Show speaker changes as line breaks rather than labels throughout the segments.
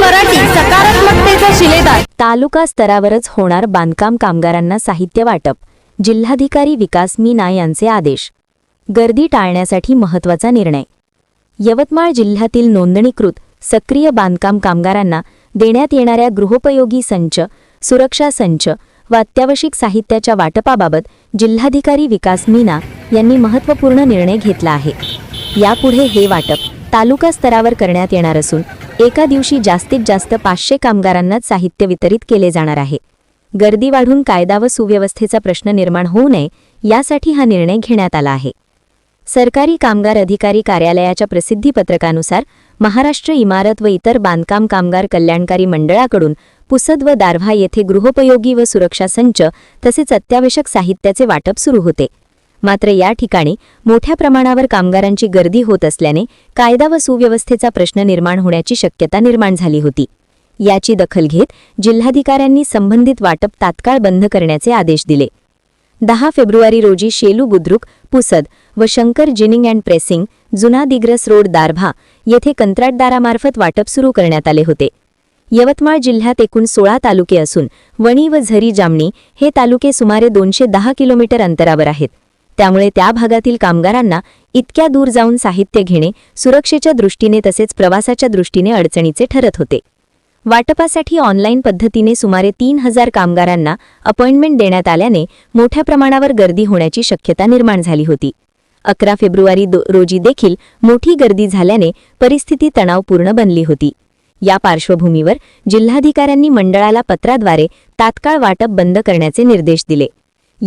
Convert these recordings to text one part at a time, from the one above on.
मराठी सकारात्मकतेचा शिलेदार.
तालुका स्तरावरच होणार बांधकाम कामगारांना साहित्य वाटप. जिल्हाधिकारी विकास मीना यांचे आदेश. गर्दी टाळण्यासाठी महत्त्वाचा निर्णय. यवतमाळ जिल्ह्यातील नोंदणीकृत सक्रिय बांधकाम कामगारांना देण्यात येणाऱ्या गृहोपयोगी संच सुरक्षा संच व अत्यावश्यक साहित्याच्या वाटपाबाबत जिल्हाधिकारी विकास मीना यांनी महत्त्वपूर्ण निर्णय घेतला आहे. यापुढे हे वाटप तालुका स्तरावर करण्यात येणार असून एका दिवशी जास्तीत जास्त पाचशे कामगारांनाच साहित्य वितरित केले जाणार आहे. गर्दी वाढून कायदा व सुव्यवस्थेचा प्रश्न निर्माण होऊ नये यासाठी हा निर्णय घेण्यात आला आहे. सरकारी कामगार अधिकारी कार्यालयाच्या प्रसिद्धीपत्रकानुसार महाराष्ट्र इमारत व इतर बांधकाम कामगार कल्याणकारी मंडळाकडून पुसद व दारव्हा येथे गृहोपयोगी व सुरक्षा संच तसेच अत्यावश्यक साहित्याचे वाटप सुरू होते. मात्र या ठिकाणी मोठ्या प्रमाणावर कामगारांची गर्दी होत असल्याने कायदा व सुव्यवस्थेचा प्रश्न निर्माण होण्याची शक्यता निर्माण झाली होती. याची दखल घेत जिल्हाधिकाऱ्यांनी संबंधित वाटप तात्काळ बंद करण्याचे आदेश दिले. दहा फेब्रुवारी रोजी शेलू बुद्रुक पुसद व शंकर जिनिंग अँड प्रेसिंग जुना दिग्रस रोड दारभा येथे कंत्राटदारामार्फत वाटप सुरू करण्यात आले होते. यवतमाळ जिल्ह्यात एकूण सोळा तालुके असून वणी व झरी जामणी हे तालुके सुमारे दोनशे दहा किलोमीटर अंतरावर आहेत. त्यामुळे त्या भागातील कामगारांना इतक्या दूर जाऊन साहित्य घेणे सुरक्षेच्या दृष्टीने तसेच प्रवासाच्या दृष्टीने अडचणीचे ठरत होते. वाटपासाठी ऑनलाईन पद्धतीने सुमारे तीन हजार कामगारांना अपॉइंटमेंट देण्यात आल्याने मोठ्या प्रमाणावर गर्दी होण्याची शक्यता निर्माण झाली होती. अकरा फेब्रुवारी रोजी देखील मोठी गर्दी झाल्याने परिस्थिती तणावपूर्ण बनली होती. या पार्श्वभूमीवर जिल्हाधिकाऱ्यांनी मंडळाला पत्राद्वारे तात्काळ वाटप बंद करण्याचे निर्देश दिले.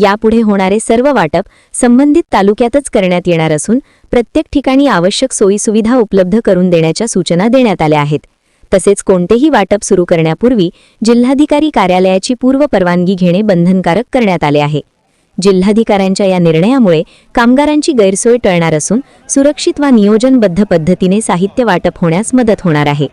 यापुढे होणारे सर्व वाटप संबंधित तालुक्यातच करण्यात येणार असून प्रत्येक ठिकाणी आवश्यक सोयीसुविधा उपलब्ध करून देण्याच्या सूचना देण्यात आल्या आहेत. तसेच कोणतेही वाटप सुरू करण्यापूर्वी जिल्हाधिकारी कार्यालयाची पूर्व परवानगी घेणे बंधनकारक करण्यात आले आहे. जिल्हाधिकाऱ्यांच्या या निर्णयामुळे कामगारांची गैरसोय टळणार असून सुरक्षित वा नियोजनबद्ध पद्धतीने साहित्य वाटप होण्यास मदत होणार आहे.